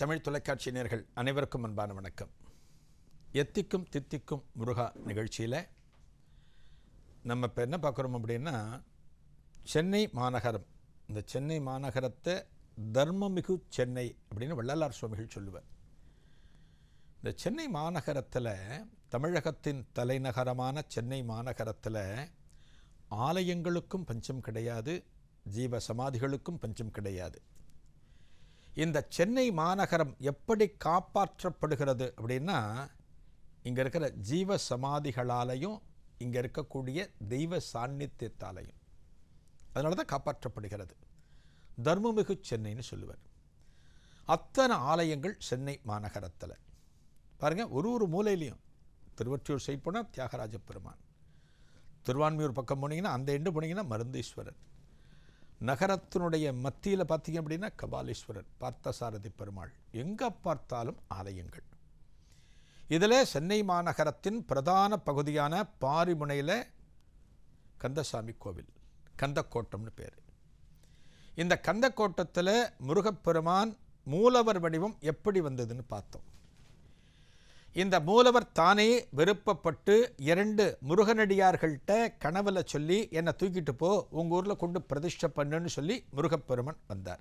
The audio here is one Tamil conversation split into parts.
தமிழ் தொலைக்காட்சி நேர்கள் அனைவருக்கும் அன்பான வணக்கம். எத்திக்கும் தித்திக்கும் முருகா நிகழ்ச்சியில் நம்ம இப்போ என்ன பார்க்குறோம் அப்படின்னா சென்னை மாநகரம். இந்த சென்னை மாநகரத்தை தர்மமிகு சென்னை அப்படின்னு வள்ளலார் சுவாமிகள் சொல்லுவார். இந்த சென்னை மாநகரத்தில் தமிழகத்தின் தலைநகரமான சென்னை மாநகரத்தில் ஆலயங்களுக்கும் பஞ்சம் கிடையாது ஜீவ சமாதிகளுக்கும் பஞ்சம் கிடையாது. இந்த சென்னை மாநகரம் எப்படி காப்பாற்றப்படுகிறது அப்படின்னா இங்கே இருக்கிற ஜீவ சமாதிகளாலையும் இங்கே இருக்கக்கூடிய தெய்வ சாநித்தியத்தாலையும். அதனால தான் காப்பாற்றப்படுகிறது. தர்மமிகு சென்னைன்னு சொல்லுவார். அத்தனை ஆலயங்கள் சென்னை மாநகரத்தில். பாருங்கள் ஒரு ஒரு மூலையிலையும். திருவற்றியூர் சைட் போனால் தியாகராஜ பெருமான். திருவான்மியூர் பக்கம் போனீங்கன்னா அந்த எண்டு போனீங்கன்னா மருந்தீஸ்வரன். நகரத்தினுடைய மத்தியில் பார்த்தீங்க அப்படின்னா கபாலீஸ்வரர் பார்த்தசாரதி பெருமாள். எங்கே பார்த்தாலும் ஆலயங்கள். இதில் சென்னை மாநகரத்தின் பிரதான பகுதியான பாரிமுனையில் கந்தசாமி கோவில் கந்தக்கோட்டம்னு பேர். இந்த கந்தக்கோட்டத்தில் முருகப்பெருமான் மூலவர் வடிவம் எப்படி வந்ததுன்னு பார்த்தோம். இந்த மூலவர் தானே விருப்பப்பட்டு இரண்டு முருகனடியார்கள்ட்ட கனவுல சொல்லி என்னை தூக்கிட்டு போ உங்கள் ஊரில் கொண்டு பிரதிஷ்டை பண்ணுன்னு சொல்லி முருகப்பெருமான் வந்தார்.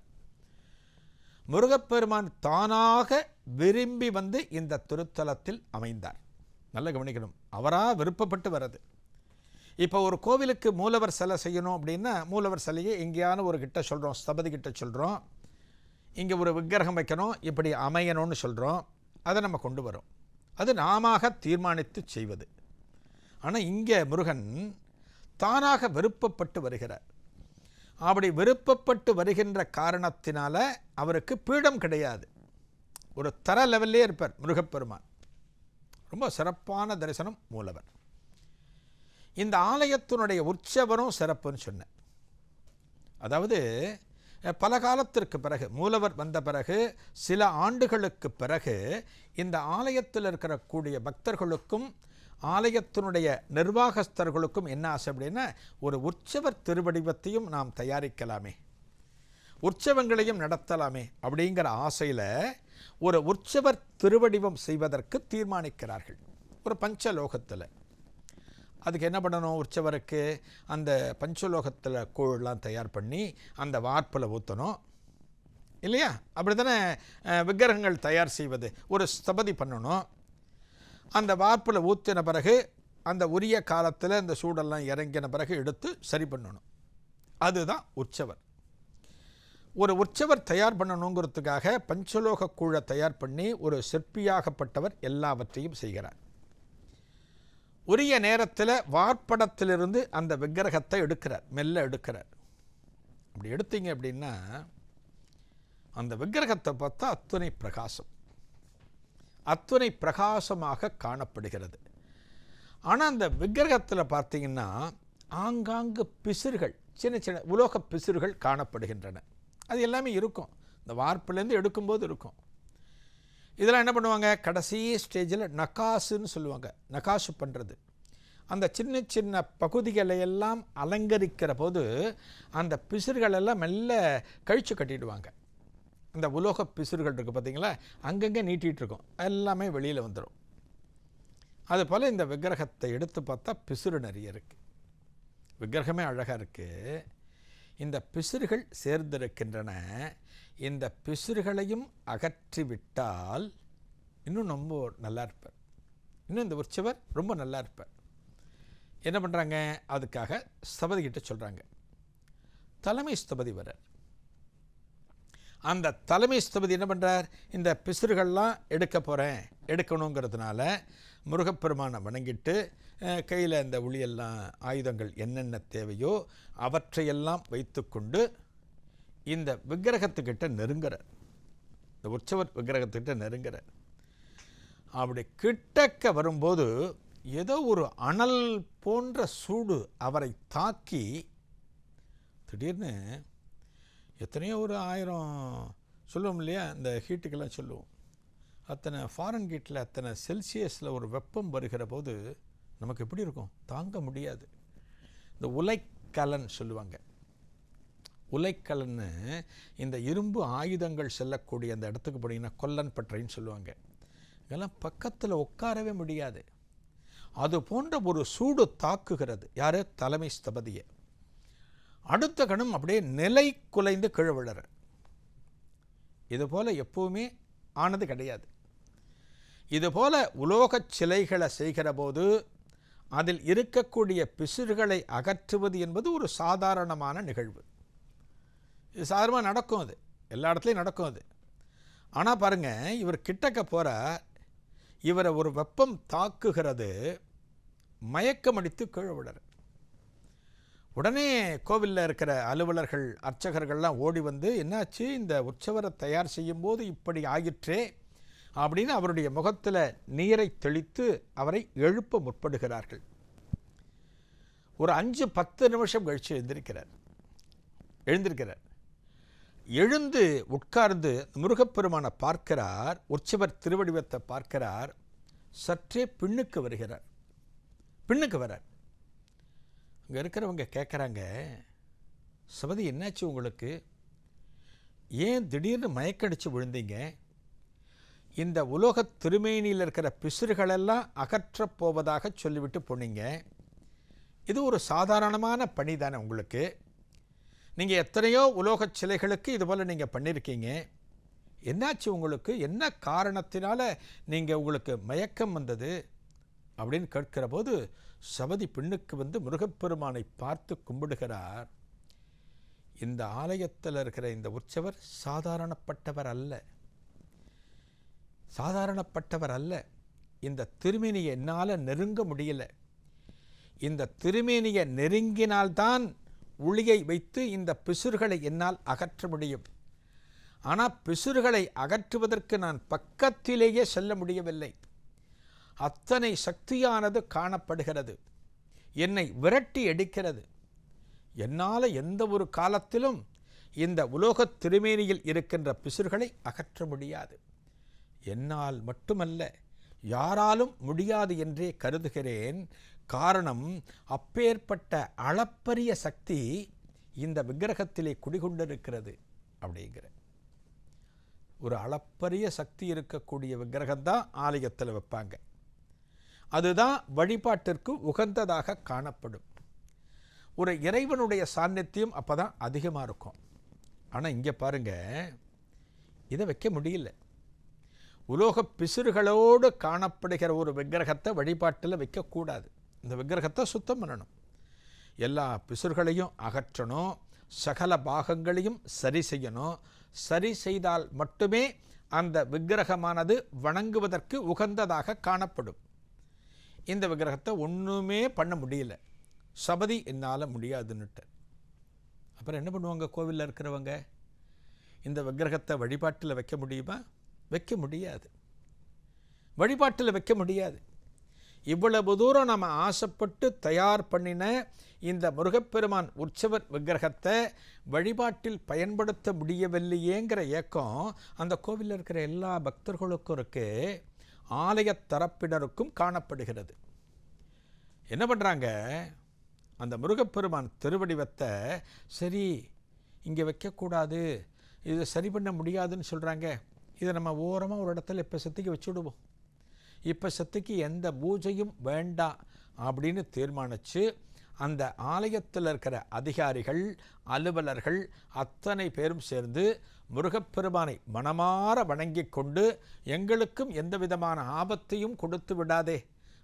முருகப்பெருமான் தானாக விரும்பி வந்து இந்த திருத்தலத்தில் அமைந்தார். நல்ல கவனிக்கணும். அவராக விருப்பப்பட்டு வர்றது. இப்போ ஒரு கோவிலுக்கு மூலவர் சிலை செய்யணும் அப்படின்னா மூலவர் சிலையை எங்கேயான ஒரு கிட்ட சொல்கிறோம் ஸ்தபதி கிட்ட சொல்கிறோம் இங்கே ஒரு விக்கிரகம் வைக்கணும் இப்படி அமையணும்னு சொல்கிறோம் அதை நம்ம கொண்டு வரோம். அது நாமாக தீர்மானித்து செய்வது. ஆனால் இங்கே முருகன் தானாக விருப்பப்பட்டு வருகிறார். அப்படி விருப்பப்பட்டு வருகின்ற காரணத்தினால அவருக்கு பீடம் கிடையாது. ஒரு தர லெவல்லே இருப்பார் முருகப்பெருமான். ரொம்ப சிறப்பான தரிசனம் மூலவர். இந்த ஆலயத்தினுடைய உற்சவரும் சிறப்புன்னு சொன்னேன். அதாவது பல காலத்திற்கு பிறகு மூலவர் வந்த பிறகு சில ஆண்டுகளுக்கு பிறகு இந்த ஆலயத்தில் இருக்கிறக்கூடிய பக்தர்களுக்கும் ஆலயத்தினுடைய நிர்வாகஸ்தர்களுக்கும் என்ன ஆசை அப்படின்னா ஒரு உற்சவர் திருவடிவத்தையும் நாம் தயாரிக்கலாமே. உற்சவங்களையும் நடத்தலாமே அப்படிங்கிற ஆசையில் ஒரு உற்சவர் திருவடிவம் செய்வதற்கு தீர்மானிக்கிறார்கள். ஒரு பஞ்சலோகத்தில். அதுக்கு என்ன பண்ணணும்? உற்சவருக்கு அந்த பஞ்சலோகத்தில் கூழெலாம் தயார் பண்ணி அந்த வார்ப்பில் ஊற்றணும் இல்லையா? அப்படி தானே விக்கிரகங்கள் தயார் செய்வது. ஒரு ஸ்தபதி பண்ணணும். அந்த வார்ப்பில் ஊற்றின பிறகு அந்த உரிய காலத்தில் இந்த சூடெல்லாம் இறங்கின பிறகு எடுத்து சரி பண்ணணும். அதுதான் உற்சவர். ஒரு உற்சவர் தயார் பண்ணணுங்கிறதுக்காக பஞ்சலோக கூழை தயார் பண்ணி ஒரு சிற்பியாகப்பட்டவர் எல்லாவற்றையும் செய்கிறார். உரிய நேரத்தில் வார்ப்படத்திலிருந்து அந்த விக்கிரகத்தை எடுக்கிறார் மெல்ல எடுக்கிறார். அப்படி எடுத்தீங்க அப்படின்னா அந்த விக்கிரகத்தை பார்த்தா அத்துணை பிரகாசம். அத்துணை பிரகாசமாக காணப்படுகிறது. ஆனால் அந்த விக்கிரகத்தில் பார்த்தீங்கன்னா ஆங்காங்கு பிசிறுகள் சின்ன சின்ன உலோக பிசிறுகள் காணப்படுகின்றன. அது எல்லாமே இருக்கும். இந்த வார்ப்புலேருந்து எடுக்கும்போது இருக்கும். இதெல்லாம் என்ன பண்ணுவாங்க? கடைசி ஸ்டேஜில் நகாசுன்னு சொல்லுவாங்க. நகாசு பண்ணுறது அந்த சின்ன சின்ன பகுதிகளை எல்லாம் அலங்கரிக்கிற போது அந்த பிசுர்களெல்லாம் மெல்ல கழிச்சு கட்டிடுவாங்க. அந்த உலோக பிசுறுகள் இருக்குது பார்த்தீங்களா அங்கங்கே நீட்டிகிட்டு இருக்கும். எல்லாமே வெளியில் வந்துடும் அதுபோல் இந்த விக்கிரகத்தை எடுத்து பார்த்தா பிசுறு நிறைய இருக்குது விக்கிரகமே அழகாக இருக்குது இந்த பிசுறுகள் சேர்ந்திருக்கின்றன. இந்த பிசுறுகளையும் அகற்றிவிட்டால் இன்னும் ரொம்ப நல்லா இருப்பார். இன்னும் இந்த உற்சவர் ரொம்ப நல்லா இருப்பார். என்ன பண்ணுறாங்க அதுக்காக ஸ்தபதிகிட்ட சொல்கிறாங்க தலைமை ஸ்தபதி வரார் அந்த தலைமை ஸ்தபதி என்ன பண்ணுறார் இந்த பிசுறுகள்லாம் எடுக்க போகிறேன் எடுக்கணுங்கிறதுனால முருகப்பெருமானை வணங்கிட்டு கையில் இந்த ஒளியெல்லாம் ஆயுதங்கள் என்னென்ன தேவையோ அவற்றையெல்லாம் வைத்துக்கொண்டு இந்த விக்கிரகத்துக்கிட்ட நெருங்குறார். இந்த உற்சவர் விக்கிரகத்துக்கிட்ட நெருங்குறார். அப்படி கிட்டக்க வரும்போது ஏதோ ஒரு அனல் போன்ற சூடு அவரை தாக்கி திடீர்னு எத்தனையோ ஒரு ஆயிரம் சொல்லுவோம் இல்லையா? இந்த ஹீட்டுக்கெல்லாம் சொல்லுவோம். அத்தனை ஃபாரின் ஹீட்டில் அத்தனை செல்சியஸில் ஒரு வெப்பம் வருகிற போது நமக்கு எப்படி இருக்கும்? தாங்க முடியாது. இந்த உலைக்கலன் சொல்லுவாங்க. உலைக்கல்னு இந்த இரும்பு ஆயுதங்கள் செல்லக்கூடிய அந்த இடத்துக்கு போனீங்கன்னா கொல்லன் பற்றைன்னு சொல்லுவாங்க. இதெல்லாம் பக்கத்தில் உட்காரவே முடியாது. அது போன்ற ஒரு சூடு தாக்குகிறது. யார்? தலைமை ஸ்தபதியை. அடுத்த கணம் அப்படியே நிலை குலைந்து கீழே விழற. எப்பவுமே ஆனது கிடையாது. இதுபோல் உலோகச் சிலைகளை செய்கிற போது அதில் இருக்கக்கூடிய பிசிறுகளை அகற்றுவது என்பது ஒரு சாதாரணமான நிகழ்வு. இது சாதாரணமாக நடக்கும் அது. எல்லா இடத்துலையும் நடக்கும் அது. ஆனால் பாருங்கள் இவர் கிட்டக்க போகிற இவரை ஒரு வெப்பம் தாக்குகிறது மயக்கமடித்து கீழே விடுற உடனே கோவிலில் இருக்கிற அலுவலர்கள் அர்ச்சகர்கள்லாம் ஓடி வந்து என்னாச்சு? இந்த உற்சவரை தயார் செய்யும்போது இப்படி ஆயிற்றே? அப்படின்னு அவருடைய முகத்தில் நீரை தெளித்து அவரை எழுப்ப முற்படுகிறார்கள். ஒரு அஞ்சு பத்து நிமிஷம் கழிச்சு எழுந்திருக்கிறார். எழுந்திருக்கிறார். எழுந்து உட்கார்ந்து முருகப்பெருமானை பார்க்கிறார் உற்சவர் திருவடிவத்தை பார்க்கிறார் சற்றே பின்னுக்கு வருகிறார். பின்னுக்கு வரார். அங்கே இருக்கிறவங்க கேட்குறாங்க சபதி என்னாச்சு உங்களுக்கு? ஏன் திடீர்னு மயக்கடிச்சு விழுந்தீங்க? இந்த உலோக திருமேனியில் இருக்கிற பிசுறுகளெல்லாம் அகற்றப் போவதாக சொல்லிவிட்டு போனீங்க. இது ஒரு சாதாரணமான பணி தானே உங்களுக்கு. நீங்கள் எத்தனையோ உலோகச் சிலைகளுக்கு இது போல் நீங்கள் பண்ணியிருக்கீங்க என்னாச்சு உங்களுக்கு? என்ன காரணத்தினால நீங்கள் உங்களுக்கு மயக்கம் வந்தது? அப்படின்னு கேட்கிற போது சபதி பெண்ணுக்கு வந்து முருகப்பெருமானை பார்த்து கும்பிடுகிறார். இந்த ஆலயத்தில் இருக்கிற இந்த உற்சவர் சாதாரணப்பட்டவர் அல்ல. சாதாரணப்பட்டவர் அல்ல. இந்த திருமேனியை என்னால் நெருங்க முடியல. இந்த திருமேனியை நெருங்கினால்தான் உளியை வைத்து இந்த பிசுர்களை என்னால் அகற்ற முடியும். ஆனால் பிசுர்களை அகற்றுவதற்கு நான் பக்கத்திலேயே செல்ல முடியவில்லை. அத்தனை சக்தியானது காணப்படுகிறது. என்னை விரட்டி அடிக்கிறது. என்னால் எந்த ஒரு காலத்திலும் இந்த உலோகத் திருமேனியில் இருக்கின்ற பிசுர்களை அகற்ற முடியாது. என்னால் மட்டுமல்ல யாராலும் முடியாது என்றே கருதுகிறேன். காரணம் அப்பேற்பட்ட அளப்பரிய சக்தி இந்த விக்கிரகத்திலே குடிகொண்டிருக்கிறது அப்படிங்கிற. ஒரு அளப்பரிய சக்தி இருக்கக்கூடிய விக்கிரகம் தான் ஆலயத்தில் வைப்பாங்க. அதுதான் வழிபாட்டிற்கு உகந்ததாக காணப்படும். ஒரு இறைவனுடைய சாநித்தியம் அப்போ தான் அதிகமாக இருக்கும். ஆனால் இங்கே பாருங்க இதை வைக்க முடியல. உலோக பிசிறுகளோடு காணப்படுகிற ஒரு விக்கிரகத்தை வழிபாட்டில் வைக்கக்கூடாது. இந்த விக்கிரகத்தை சுத்தம் பண்ணணும். எல்லா பிசுர்களையும் அகற்றணும். சகல பாகங்களையும் சரி செய்யணும். சரி செய்தால் மட்டுமே அந்த விக்கிரகமானது வணங்குவதற்கு உகந்ததாக காணப்படும். இந்த விக்கிரகத்தை ஒன்றுமே பண்ண முடியல. சபதி என்னால் முடியாதுன்னுட்டு. அப்புறம் என்ன பண்ணுவாங்க கோவிலில் இருக்கிறவங்க? இந்த விக்கிரகத்தை வழிபாட்டில் வைக்க முடியுமா? வைக்க முடியாது. வழிபாட்டில் வைக்க முடியாது. இவ்வளவு தூரம் நம்ம ஆசைப்பட்டு தயார் பண்ணின இந்த முருகப்பெருமான் உற்சவர் விக்கிரகத்தை வழிபாட்டில் பயன்படுத்த முடியவில்லையேங்கிற ஏக்கம் அந்த கோவிலில் இருக்கிற எல்லா பக்தர்களுக்கும் இருக்கு. ஆலய தரப்பினருக்கும் காணப்படுகிறது. என்ன பண்ணுறாங்க அந்த முருகப்பெருமான் திருவடிவத்தை சரி இங்கே வைக்கக்கூடாது இதை சரி பண்ண முடியாதுன்னு சொல்கிறாங்க இதை நம்ம ஓரமாக ஒரு இடத்துல இப்போ சத்திக்கு வச்சுடுவோம். இப்போ சத்திக்கு எந்த பூஜையும் வேண்டாம் அப்படின்னு தீர்மானித்து அந்த ஆலயத்தில் இருக்கிற அதிகாரிகள் அலுவலர்கள் அத்தனை பேரும் சேர்ந்து முருகப்பெருமானை மனமாற வணங்கி கொண்டு எங்களுக்கும் எந்த விதமான ஆபத்தையும் கொடுத்து விடாதே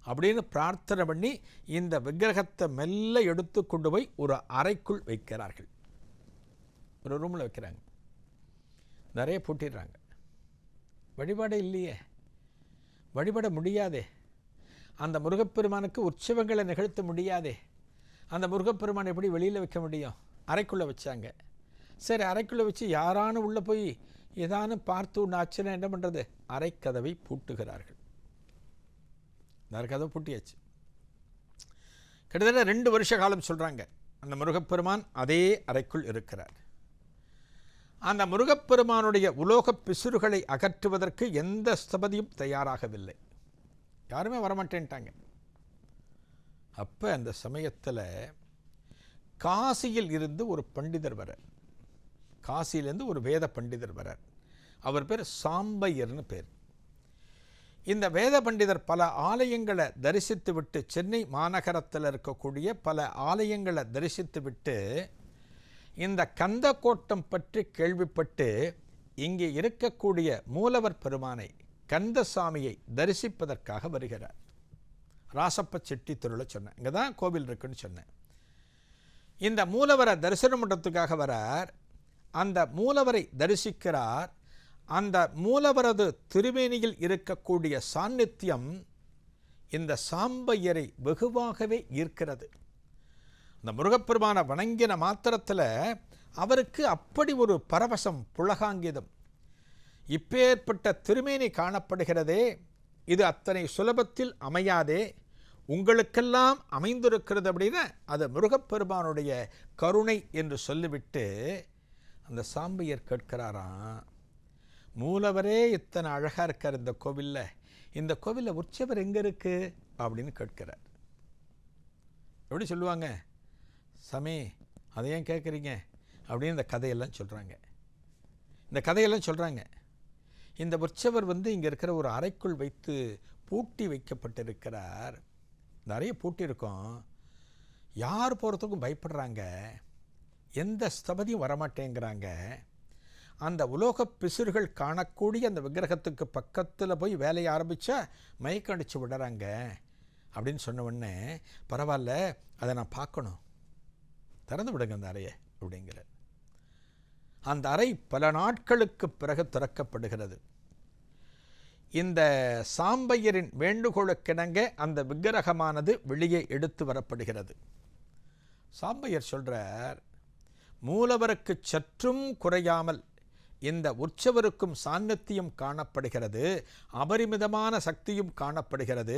அப்படின்னு பிரார்த்தனை பண்ணி இந்த விக்கிரகத்தை மெல்ல எடுத்து கொண்டு போய் ஒரு அறைக்குள் வைக்கிறார்கள். ஒரு ரூமில் வைக்கிறாங்க. நிறைய பூட்டிடுறாங்க. வழிபாடே இல்லையே. வழிபட முடியாதே. அந்த முருகப்பெருமானுக்கு உற்சவங்களை நிகழ்த்த முடியாதே. அந்த முருகப்பெருமான் எப்படி வெளியில் வைக்க முடியும்? அறைக்குள்ளே வச்சாங்க. சரி அறைக்குள்ளே வச்சு யாரானு உள்ளே போய் ஏதானு பார்த்து ஒன்று ஆச்சுன்னா என்ன பண்ணுறது அரைக்கதவை பூட்டுகிறார்கள். இந்த கதவை பூட்டியாச்சு. கிட்டத்தட்ட ரெண்டு வருஷ காலம் சொல்கிறாங்க அந்த முருகப்பெருமான் அதே அறைக்குள் இருக்கிறார். அந்த முருகப்பெருமானுடைய உலோக பிசுறுகளை அகற்றுவதற்கு எந்த ஸ்தபதியும் தயாராகவில்லை. யாருமே வரமாட்டேன்ட்டாங்க. அப்போ அந்த சமயத்தில் காசியில் இருந்து ஒரு பண்டிதர் வரார் காசியிலேருந்து ஒரு வேத பண்டிதர் வரார் அவர் பேர் சாம்பையர்னு பேர். இந்த வேத பண்டிதர் பல ஆலயங்களை தரிசித்து விட்டு சென்னை மாநகரத்தில் இருக்கக்கூடிய பல ஆலயங்களை தரிசித்து விட்டு இந்த கந்த கோட்டம் பற்றி கேள்விப்பட்டு இங்கே இருக்கக்கூடிய மூலவர் பெருமானை கந்தசாமியை தரிசிப்பதற்காக வருகிறார். ராசப்ப செட்டி தெருவில் சொன்னேன். இங்கே தான் கோவில் இருக்குன்னு சொன்னேன். இந்த மூலவரை தரிசனம் பண்ணுறதுக்காக வரார். அந்த மூலவரை தரிசிக்கிறார். அந்த மூலவரது திருவேணியில் இருக்கக்கூடிய சாநித்தியம் இந்த சாம்பையரை வெகுவாகவே ஈர்க்கிறது. இந்த முருகப்பெருமானை வணங்கின மாத்திரத்தில் அவருக்கு அப்படி ஒரு பரவசம் புலகாங்கிதம் இப்பேற்பட்ட திருமேனி காணப்படுகிறதே இது அத்தனை சுலபத்தில் அமையாதே உங்களுக்கெல்லாம் அமைந்திருக்கிறது அப்படின்னா அது முருகப்பெருமானுடைய கருணை என்று சொல்லிவிட்டு அந்த சாம்பையர் கேட்கிறாராம் மூலவரே இத்தனை அழகாக இருக்கார் இந்த கோவிலில் இந்த கோவிலில் உற்சவர் எங்கே இருக்குது அப்படின்னு கேட்கிறார். எப்படி சொல்லுவாங்க? சமே அதை ஏன் கேட்குறீங்க? அப்படின்னு இந்த கதையெல்லாம் சொல்கிறாங்க இந்த கதையெல்லாம் சொல்கிறாங்க இந்த உற்சவர் வந்து இங்கே இருக்கிற ஒரு அறைக்குள் வைத்து பூட்டி வைக்கப்பட்டிருக்கிறார். இந்த அறையை பூட்டி இருக்கோம். யார் போகிறதுக்கும் பயப்படுறாங்க. எந்த ஸ்தபதியும் வரமாட்டேங்கிறாங்க. அந்த உலோக பிசுறுகள் காணக்கூடிய அந்த விக்கிரகத்துக்கு பக்கத்தில் போய் வேலையை ஆரம்பித்தா மயக்கடிச்சு விடுறாங்க. அப்படின்னு சொன்ன உடனே பரவாயில்ல அதை நான் பார்க்கணும். திறந்து விடுங்க அந்த அறையை அப்படிங்கிற அந்த அறை பல நாட்களுக்கு பிறகு திறக்கப்படுகிறது. இந்த சாம்பையரின் வேண்டுகோளுக்கிணங்க அந்த விக்கிரகமானது வெளியே எடுத்து வரப்படுகிறது. சாம்பையர் சொல்றார் மூலவருக்கு சற்றும் குறையாமல் இந்த உற்சவருக்கும் சாநித்தியம் காணப்படுகிறது அபரிமிதமான சக்தியும் காணப்படுகிறது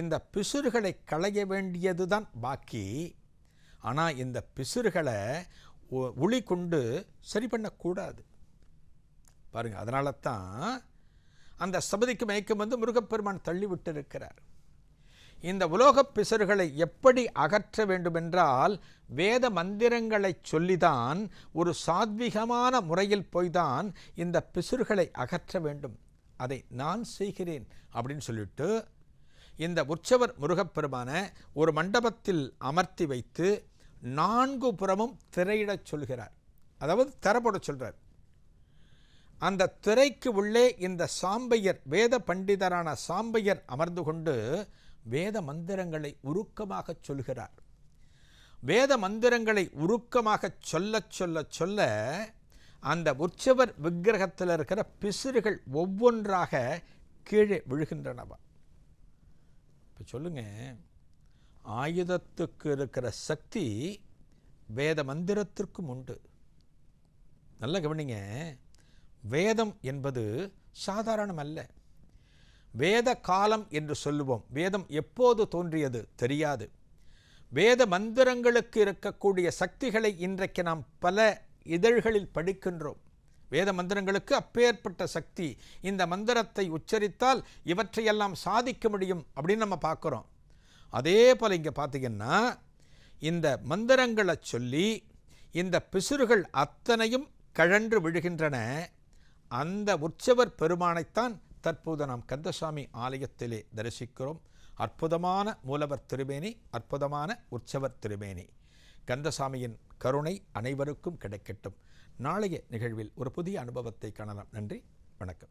இந்த பிசுறுகளை களைய வேண்டியதுதான் பாக்கி. ஆனால் இந்த பிசுறுகளை ஒ- உளி கொண்டு சரி பண்ணக்கூடாது. பாருங்க அதனால தான் அந்த சபதிக்கு மயக்கம் வந்து முருகப்பெருமான் தள்ளிவிட்டு இருக்கிறார் இந்த உலோகப் பிசுறுகளை எப்படி அகற்ற வேண்டுமென்றால் வேத மந்திரங்களை சொல்லிதான் ஒரு சாத்விகமான முறையில் போய்தான் இந்த பிசுறுகளை அகற்ற வேண்டும். அதை நான் செய்கிறேன் அப்படின்னு சொல்லிட்டு இந்த உற்சவர் முருகப்பெருமான ஒரு மண்டபத்தில் அமர்த்தி வைத்து நான்கு புறமும் திரையிடச் சொல்கிறார். அதாவது தரப்பட சொல்கிறார் அந்த திரைக்கு உள்ளே இந்த சாம்பையர் வேத பண்டிதரான சாம்பையர் அமர்ந்து கொண்டு வேத மந்திரங்களை உருக்கமாகச் சொல்கிறார். வேத மந்திரங்களை உருக்கமாகச் சொல்லச் சொல்ல சொல்ல அந்த உற்சவர் விக்கிரகத்தில் இருக்கிற பிசிறுகள் ஒவ்வொன்றாக கீழே விழுகின்றனவா? இப்போ சொல்லுங்க. ஆயுதத்துக்கு இருக்கிற சக்தி வேத மந்திரத்திற்கும் உண்டு. நல்ல கவனிங்க. வேதம் என்பது சாதாரணம் அல்ல வேத காலம் என்று சொல்லுவோம். வேதம் எப்போது தோன்றியது தெரியாது. வேத மந்திரங்களுக்கு இருக்கக்கூடிய சக்திகளை இன்றைக்கு நாம் பல இதழ்களில் படிக்கின்றோம். வேத மந்திரங்களுக்கு அப்பேற்பட்ட சக்தி. இந்த மந்திரத்தை உச்சரித்தால் இவற்றையெல்லாம் சாதிக்க முடியும் அப்படின்னு நம்ம பார்க்குறோம். அதே போல் இங்கே பார்த்தீங்கன்னா இந்த மந்திரங்களை சொல்லி இந்த பிசுறுகள் அத்தனையும் கழன்று விழுகின்றன. அந்த உற்சவர் பெருமானைத்தான் தற்போது நாம் கந்தசாமி ஆலயத்திலே தரிசிக்கிறோம். அற்புதமான மூலவர் திருமேனி அற்புதமான உற்சவர் திருமேனி. கந்தசாமியின் கருணை அனைவருக்கும் கிடைக்கட்டும். நாளைய நிகழ்வில் ஒரு புதிய அனுபவத்தை காணலாம். நன்றி. வணக்கம்.